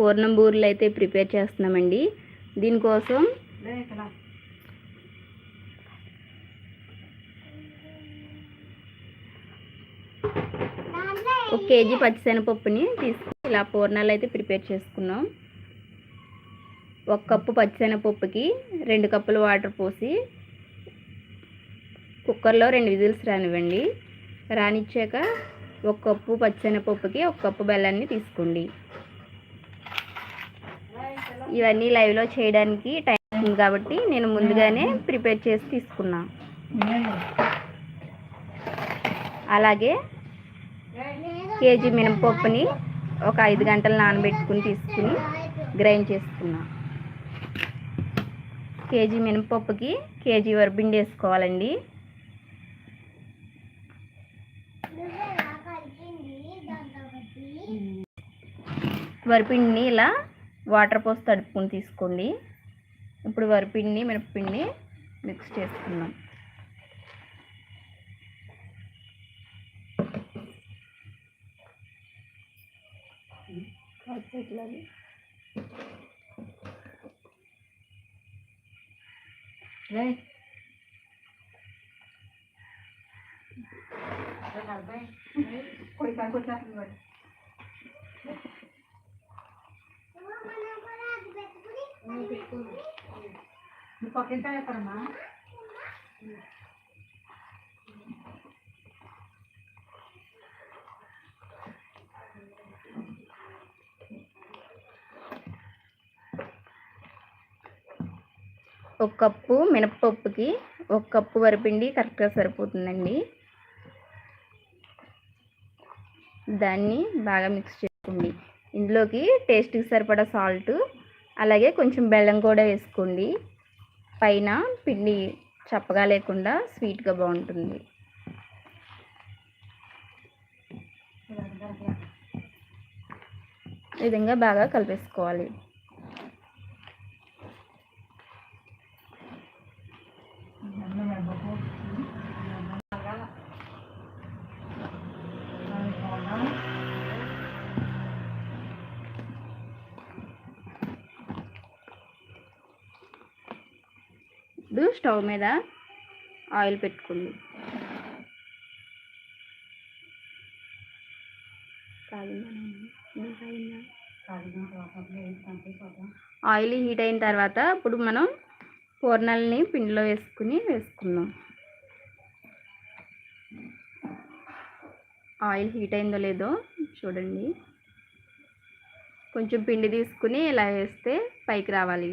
పూర్ణం బూరెలు అయితే ప్రిపేర్ చేస్తున్నామండి. దీనికోసం ఒక కేజీ పచ్చిశనగపప్పుని తీసుకుని ఇలా పూర్ణాలు అయితే ప్రిపేర్ చేసుకున్నాం. ఒక కప్పు పచ్చిశనగపప్పుకి రెండు కప్పులు వాటర్ పోసి కుక్కర్లో రెండు విజిల్స్ రానివ్వండి. రానిచ్చాక ఒక కప్పు పచ్చిశనగపప్పుకి ఒక కప్పు బెల్లాన్ని తీసుకోండి. ఇవన్నీ లైవ్లో చేయడానికి టైం ఉంది కాబట్టి నేను ముందుగానే ప్రిపేర్ చేసి తీసుకున్నా. అలాగే కేజీ మినపప్పుని ఒక ఐదు గంటలు నానబెట్టుకుని తీసుకుని గ్రైండ్ చేసుకున్నా. కేజీ మినపప్పుకి కేజీ వరబిండి వేసుకోవాలండి. వరిపిండిని ఇలా వాటర్ పోసి తడుపుకుని తీసుకోండి. ఇప్పుడు వరిపిండి మినపపిండి మిక్స్ ఒక కప్పు మినపప్పుకి ఒక కప్పు వరిపిండి కరెక్ట్గా సరిపోతుందండి. దాన్ని బాగా మిక్స్ చేసుకోండి. ఇందులోకి టేస్ట్కి సరిపడా సాల్ట్ అలాగే కొంచెం బెల్లం కూడా వేసుకోండి. పైన పిండి చప్పగా లేకుండా స్వీట్గా బాగుంటుంది. ఈ విధంగా బాగా కలిపేసుకోవాలి. ఇప్పుడు స్టవ్ మీద ఆయిల్ పెట్టుకుంది. ఆయిల్ హీట్ అయిన తర్వాత ఇప్పుడు మనం పూర్ణాలని పిండిలో వేసుకుని వేసుకుందాం. ఆయిల్ హీట్ అయిందో లేదో చూడండి. కొంచెం పిండి తీసుకుని ఇలా వేస్తే పైకి రావాలి.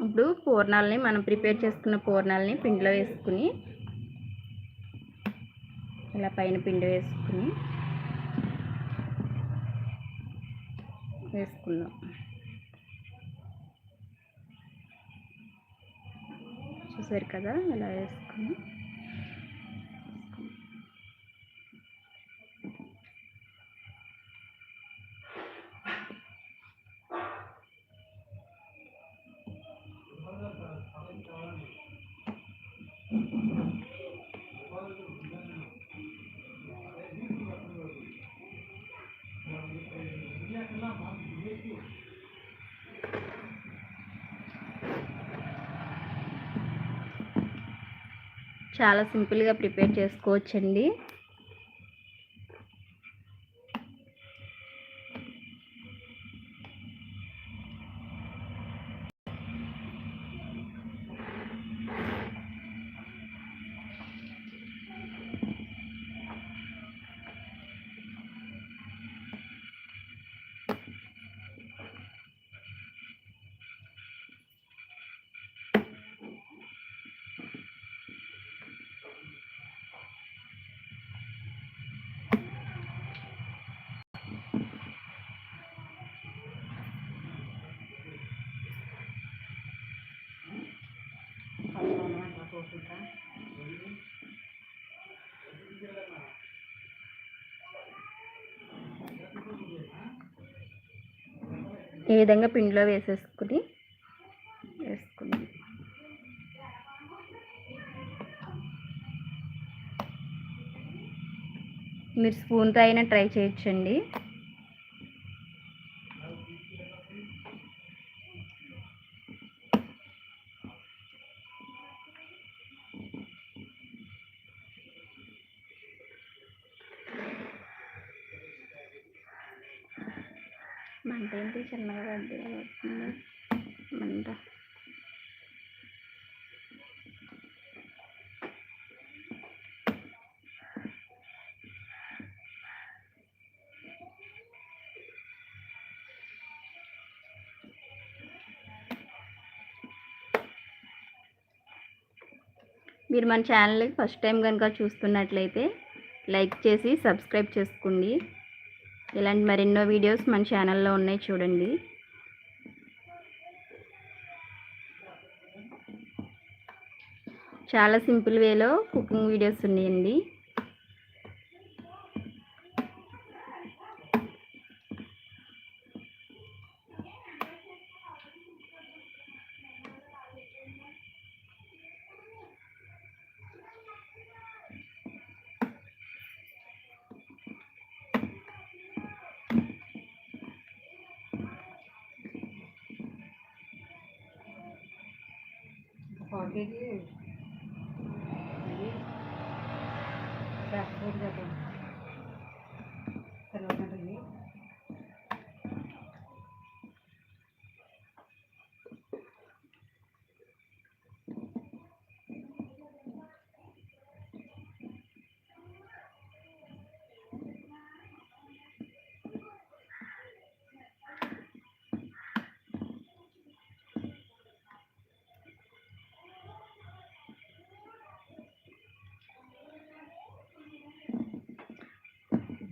ఇప్పుడు పూర్ణాలని మనం ప్రిపేర్ చేసుకున్న పూర్ణాలని పిండిలో వేసుకుని ఇలా పైన పిండి వేసుకుని వేసుకుందాం. చూసారు కదా ఇలా వేసుకుని. చాలా సింపుల్గా ప్రిపేర్ చేసుకోవచ్చండి. ఈ విధంగా పిండిలో వేసేసుకుని వేసుకుని. మీరు స్పూన్తో అయినా ట్రై చేయొచ్చండి. మంట చిన్నగా వద్దు వస్తుంది మంట. మీరు మన ఛానల్కి ఫస్ట్ టైం కనుక చూస్తున్నట్లయితే లైక్ చేసి సబ్స్క్రైబ్ చేసుకోండి. ఇలాంటి మరెన్నో వీడియోస్ మన ఛానల్లో ఉన్నాయి చూడండి. చాలా సింపుల్ వేలో కుకింగ్ వీడియోస్ ఉన్నాయండి పావు కేజీ ఇది రాకపోతే చెప్పండి తర్వాత ఇది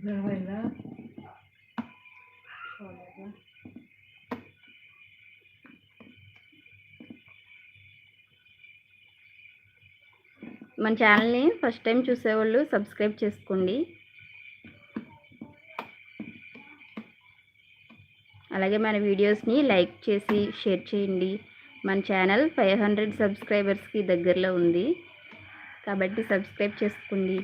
మన ఛానల్ని ఫస్ట్ టైం చూసేవాళ్ళు సబ్స్క్రైబ్ చేసుకోండి. అలాగే మన వీడియోస్ని లైక్ చేసి షేర్ చేయండి. మన ఛానల్ ఫైవ్ హండ్రెడ్ సబ్స్క్రైబర్స్కి దగ్గరలో ఉంది. కాబట్టి సబ్స్క్రైబ్ చేసుకోండి.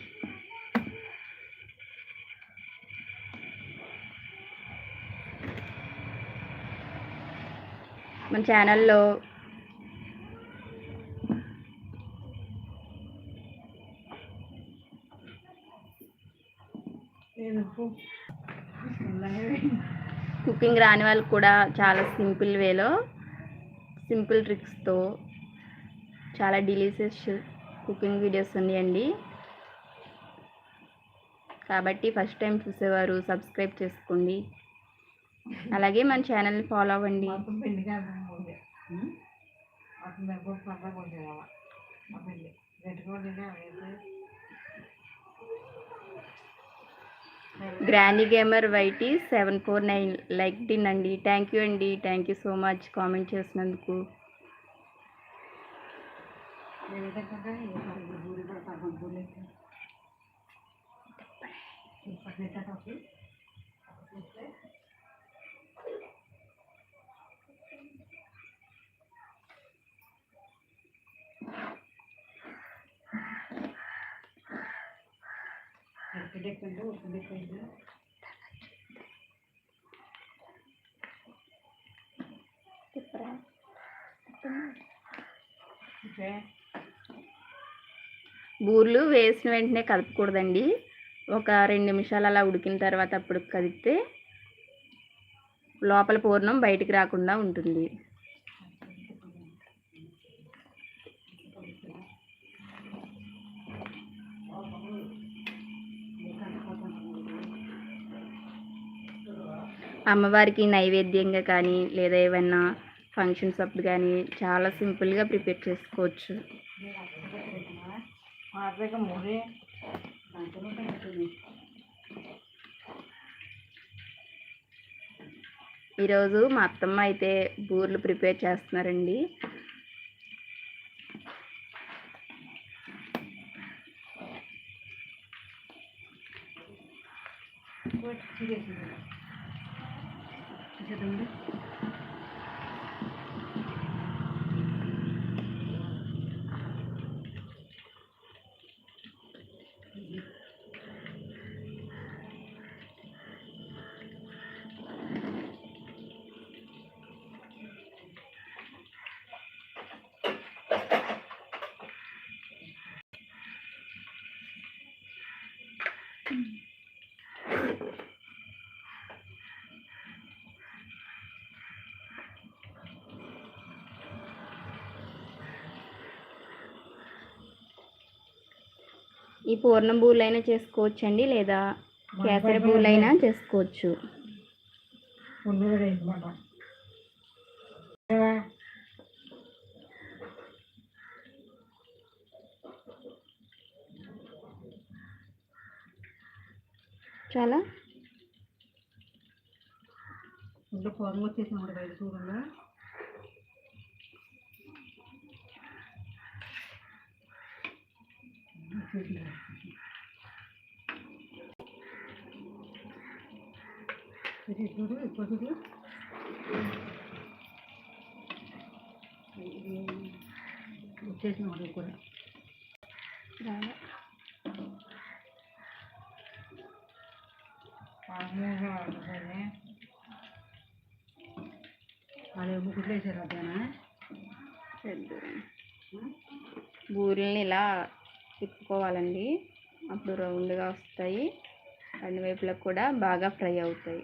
మన ఛానల్లో కుకింగ్ రాని వాళ్ళకి కూడా చాలా సింపుల్ వేలో సింపుల్ ట్రిక్స్తో చాలా డిలీషియస్ కుకింగ్ వీడియోస్ ఉన్నాయండి. కాబట్టి ఫస్ట్ టైం చూసేవారు సబ్స్క్రైబ్ చేసుకోండి. అలాగే మన ఛానల్ని ఫాలో అవ్వండి. మొత్తం పిండి కాదు అతను దగ్గర పంట కొంచెం ఆ పిండి గట్టిగా వేసి గ్రాండీ gamer YT seven four nine. లైక్ డిన్ అండి థ్యాంక్ యూ అండి. Thank you so much comment చేసినందుకు. వేసిన వెంటనే కలపకూడదండి ఒక రెండు నిమిషాలు అలా ఉడికిన తర్వాత అప్పుడు కదిపితే లోపల పూర్ణం బయటికి రాకుండా ఉంటుంది. అమ్మవారికి నైవేద్యంగా కానీ లేదా ఏమైనా ఫంక్షన్స్ అప్పుడు కానీ చాలా సింపుల్గా ప్రిపేర్ చేసుకోవచ్చు. దాంట్లో ఉంటుంది ఈరోజు మా అత్తమ్మ అయితే బూర్లు ప్రిపేర్ చేస్తున్నారండి. తిరిగేసింది ఈ పూర్ణం బూరెలైనా చేసుకోవచ్చండి లేదా కేసరి బూరెలైనా చేసుకోవచ్చు ముందు కూడా వేసుకోమాట చాలా? ఇంట్లో పొరం వచ్చేసాం బయట చూడంగా చూడు ఇప్పుడు చూడు. బూరెల్ని ఇలా తిప్పుకోవాలండి. అప్పుడు రౌండ్గా వస్తాయి. అన్ని వైపులకు కూడా బాగా ఫ్రై అవుతాయి.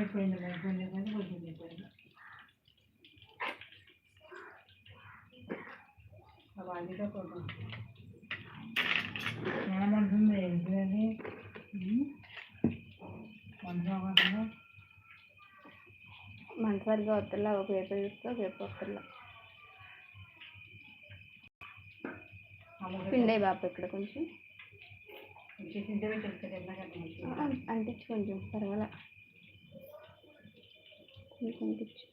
అయిపోయింది అయిపోయింది కొంచెం అయిపోయింది. కొంచెం ఏమంటుంది ఏంటిది ఒక వైపు వేస్తే ఒక వైపు వద్దలా పిండే బాపు ఇక్కడ కొంచెం. కొంచెం అంటించు కొంచెం పర్వాలే. కొంచెం అంటించు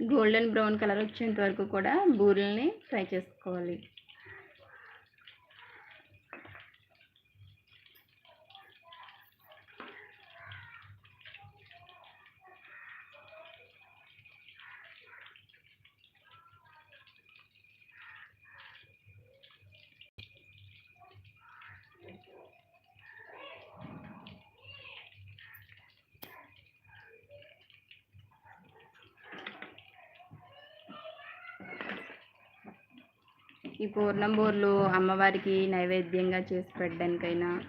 గోల్డెన్ బ్రౌన్ కలర్ వచ్చేంత వరకు కూడా బూరెల్ని ఫ్రై చేసుకోవాలి ఈ పూర్ణం బూరెలు అమ్మవారికి నైవేద్యంగా చేసి పెట్టడానికైనా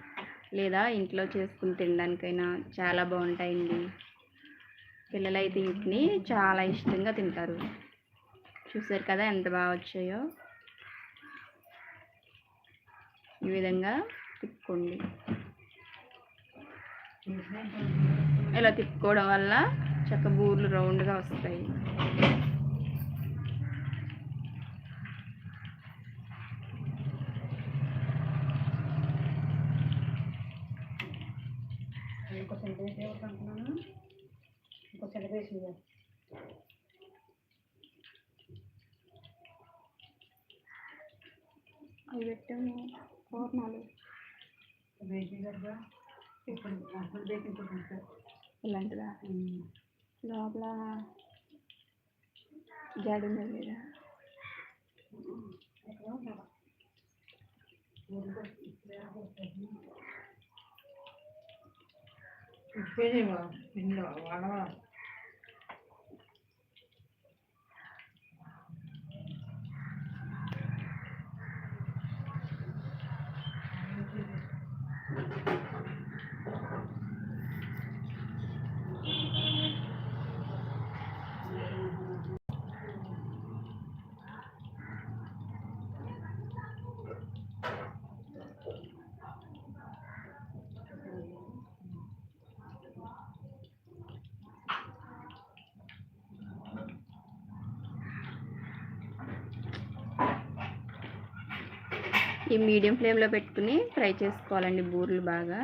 లేదా ఇంట్లో చేసుకుని తినడానికైనా చాలా బాగుంటాయండి. పిల్లలైతే వీటిని చాలా ఇష్టంగా తింటారు. చూసారు కదా ఎంత బాగా వచ్చాయో? ఈ విధంగా తిప్పుకోండి. ఇలా తిప్పుకోవడం వల్ల చక్క బూర్లు రౌండ్గా వస్తాయి. సెలబ్రేషన్ అవి పెట్టాము. పూర్ణాలు ఇలాంటిదా? లోపల జాడి ఉంది లేదా ఉప్పేదేమో పిండిలో వాడవా? ఈ మీడియం ఫ్లేమ్లో పెట్టుకుని ఫ్రై చేసుకోవాలండి బూరెలు బాగా.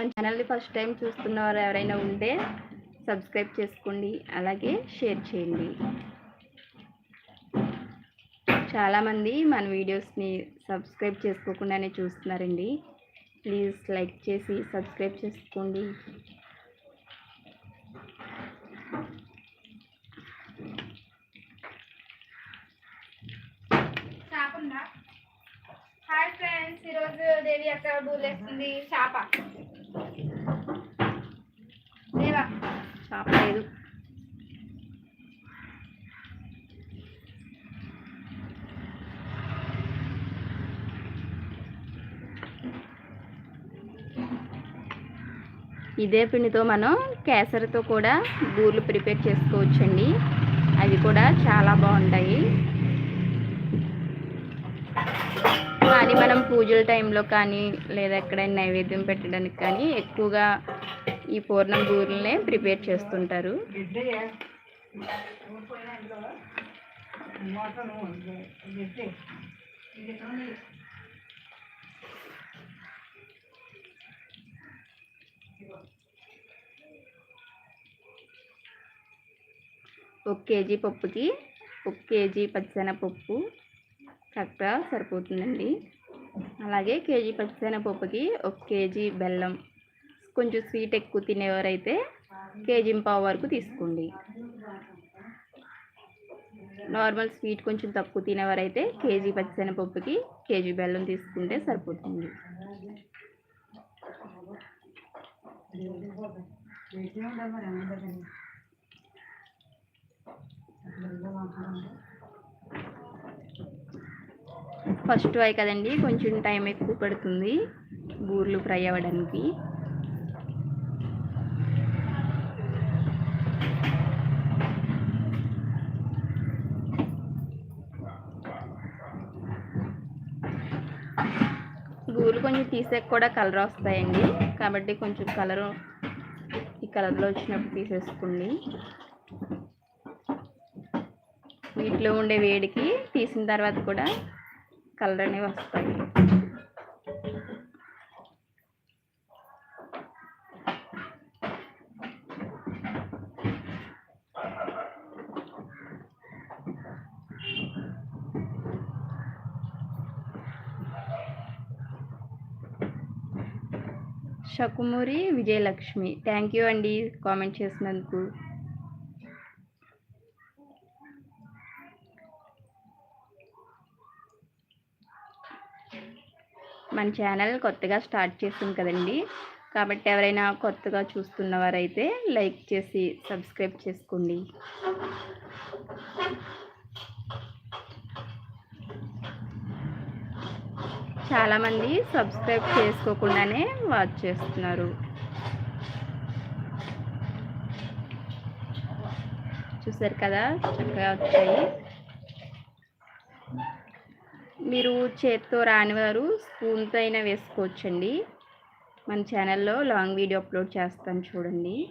మన ఛానల్ని ఫస్ట్ టైం చూస్తున్నవారు ఎవరైనా ఉంటే సబ్స్క్రైబ్ చేసుకోండి అలాగే షేర్ చేయండి. చాలామంది మన వీడియోస్ని సబ్స్క్రైబ్ చేసుకోకుండానే చూస్తున్నారండి. ప్లీజ్ లైక్ చేసి సబ్స్క్రైబ్ చేసుకోండి. హాయ్ ఫ్రెండ్స్ ఈరోజు దేవి అక్క బూలేస్తుంది చేప లేరా? చాపలేదు. ఇదే పిండితో మనం కేసరితో కూడా బూర్లు ప్రిపేర్ చేసుకోవచ్చండి. అవి కూడా చాలా బాగుంటాయి. కానీ మనం పూజల టైంలో కానీ లేదా ఎక్కడైనా నైవేద్యం పెట్టడానికి కానీ ఎక్కువగా ఈ పూర్ణం బూరెలనే ప్రిపేర్ చేస్తుంటారు. ఒక కేజీ పప్పుకి ఒక కేజీ పచ్చెనపప్పు చక్కగా సరిపోతుందండి. అలాగే కేజీ పచ్చెనపప్పుకి ఒక కేజీ బెల్లం కొంచెం స్వీట్ ఎక్కువ తినేవారైతే కేజీ పావు వరకు తీసుకోండి. నార్మల్ స్వీట్ కొంచెం తక్కువ తినేవారైతే కేజీ పచ్చిశనగపప్పుకి కేజీ బెల్లం తీసుకుంటే సరిపోతుంది. ఫస్ట్ అయి కదండి కొంచెం టైం ఎక్కువ పడుతుంది బూర్లు ఫ్రై అవ్వడానికి బూర్లు కొంచెం తీసాక కూడా కలర్ వస్తాయండి. కాబట్టి కొంచెం కలరు ఈ కలర్లో వచ్చినప్పుడు తీసేసుకోండి. వీటిలో ఉండే వేడికి తీసిన తర్వాత కూడా కలర్ అనేవి వస్తాయి. షకుమూరి విజయలక్ష్మి. థ్యాంక్ యూ అండి కామెంట్ చేసినందుకు. మన ఛానల్ కొత్తగా స్టార్ట్ చేస్తుంది కదండి. కాబట్టి ఎవరైనా కొత్తగా చూస్తున్నవారైతే లైక్ చేసి సబ్స్క్రైబ్ చేసుకోండి. చాలామంది సబ్స్క్రైబ్ చేసుకోకుండానే వాచ్ చేస్తున్నారు. చూసారు కదా? చక్కగా వచ్చాయి. మీరు చేత్తో రానివారు స్పూన్తో అయినా వేసుకోవచ్చండి. మన ఛానల్లో లాంగ్ వీడియో అప్లోడ్ చేస్తాను చూడండి.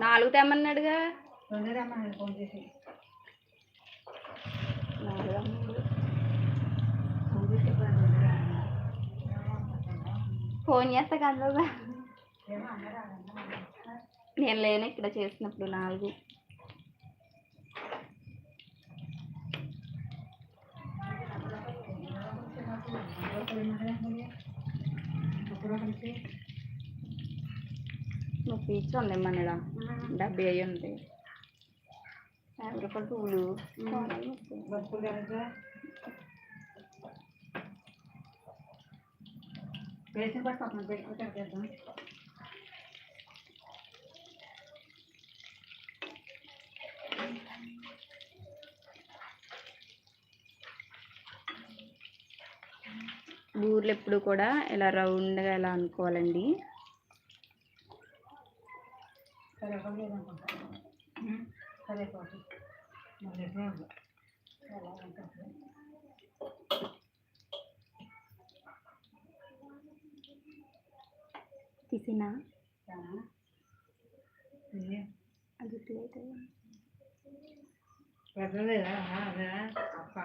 నాలుగు తెమ్మన్నాడుగా. ఫోన్ చేస్తా కదా నేను లేను ఇక్కడ చేసినప్పుడు నాలుగు. ఇచ్చి ఉంది మనడా డెబ్బై అయ్యి ఉంటాయి యాభై రూపాయలు పువ్వులు బూర్లు ఎప్పుడు కూడా ఇలా రౌండ్గా ఇలా అనుకోవాలండి. సరే లేదనుకుంటా సరే పాటు మళ్ళీ? తీసినా అది ప్లేట్ పెద్దదేదా అదే అక్క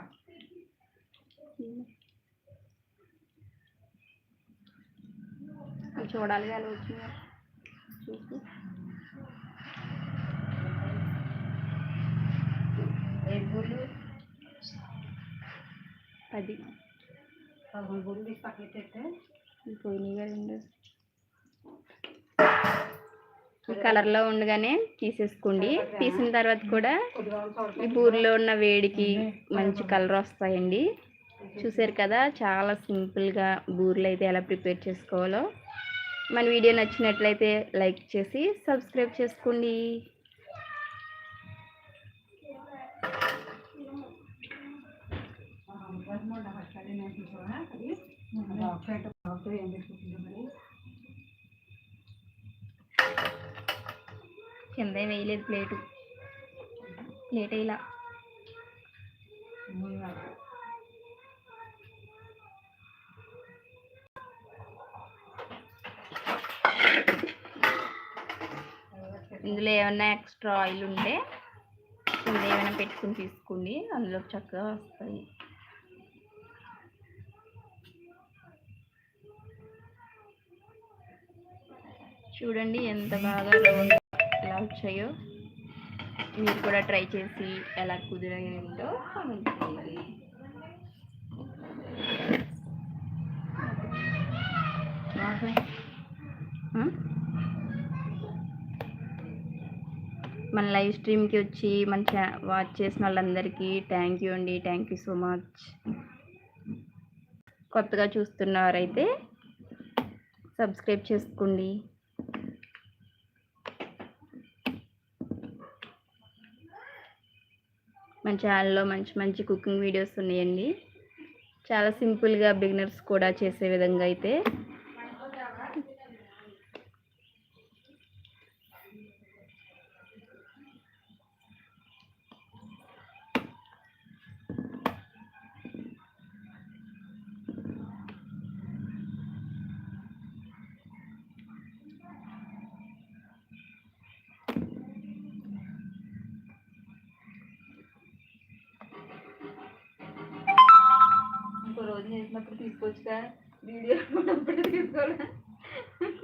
చూడాలి కానీ వచ్చింది చూసి. గుళ్ళు పది. పదకొండు తీసి పక్కన పెట్టే పోయినాయి కదండి కలర్లో ఉండగానే తీసేసుకోండి. తీసిన తర్వాత కూడా ఈ బూరిలో ఉన్న వేడికి మంచి కలర్ వస్తాయండి. చూసారు కదా చాలా సింపుల్గా బూరెలు అయితే ఎలా ప్రిపేర్ చేసుకోవాలో. మన వీడియో నచ్చినట్లయితే లైక్ చేసి సబ్స్క్రైబ్ చేసుకోండి. కింద ఏం వేయలేదు ప్లేటు. ప్లేట్ ఇలా ఇందులో ఏమైనా ఎక్స్ట్రా ఆయిల్ ఉంటే ఇందులో ఏమైనా పెట్టుకుని తీసుకోండి. అందులో చక్కగా వస్తాయి. చూడండి ఎంత బాగా రౌండ్ ఎలా వచ్చాయో. మీరు కూడా ట్రై చేసి ఎలా కుదిరిందో కామెంట్ చేయండి. మన లైవ్ స్ట్రీమ్కి వచ్చి మన చా వాచ్ చేసిన వాళ్ళందరికీ థ్యాంక్ యూ అండి. థ్యాంక్ యూ సో మచ్ కొత్తగా చూస్తున్నవారైతే సబ్స్క్రైబ్ చేసుకోండి. మన ఛానల్లో మంచి మంచి కుకింగ్ వీడియోస్ ఉన్నాయండి. చాలా సింపుల్గా బిగినర్స్ కూడా చేసే విధంగా అయితే. తీసుకోవచ్చుగా వీడియో తీసుకోవాలి?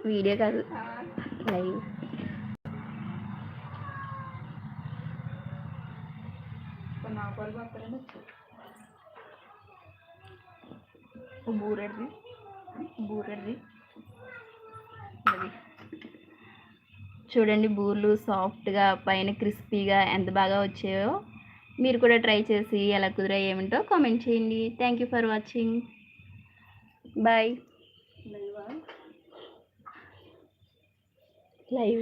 వీడియో కాదు. లైవ్. బూరెడ్ది. బూరెడ్ది. చూడండి బూర్లు సాఫ్ట్గా పైన క్రిస్పీగా ఎంత బాగా వచ్చాయో. మీరు కూడా ట్రై చేసి ఎలా కుదిరా ఏమిటో కామెంట్ చేయండి. Thank you for watching. Bye live